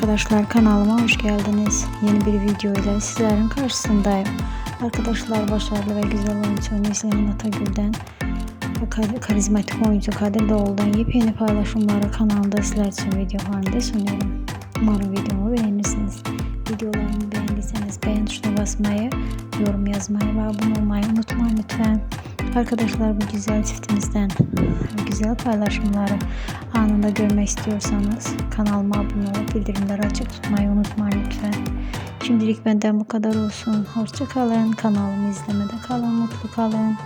Arkadaşlar kanalıma hoş geldiniz. Yeni bir video ile sizlerin karşısındayım. Arkadaşlar başarılı ve güzel oyuncu Neslihan Atagül'den ve kar- karizmatik oyuncu Kadir Doğulu'dan yepyeni paylaşımları kanalda sizler için video halinde sunuyorum. Umarım videomu beğenirsiniz. Videolarımı beğendiyseniz beğen tuşuna basmayı, yorum yazmayı ve abone olmayı unutmayın lütfen. Arkadaşlar bu güzel çiftimizden güzel paylaşımları anında görmek istiyorsanız kanalıma abone olup bildirimleri açık tutmayı unutmayın lütfen. Şimdilik benden bu kadar olsun. Hoşça kalın. Kanalımı izlemede kalın. Mutlu kalın.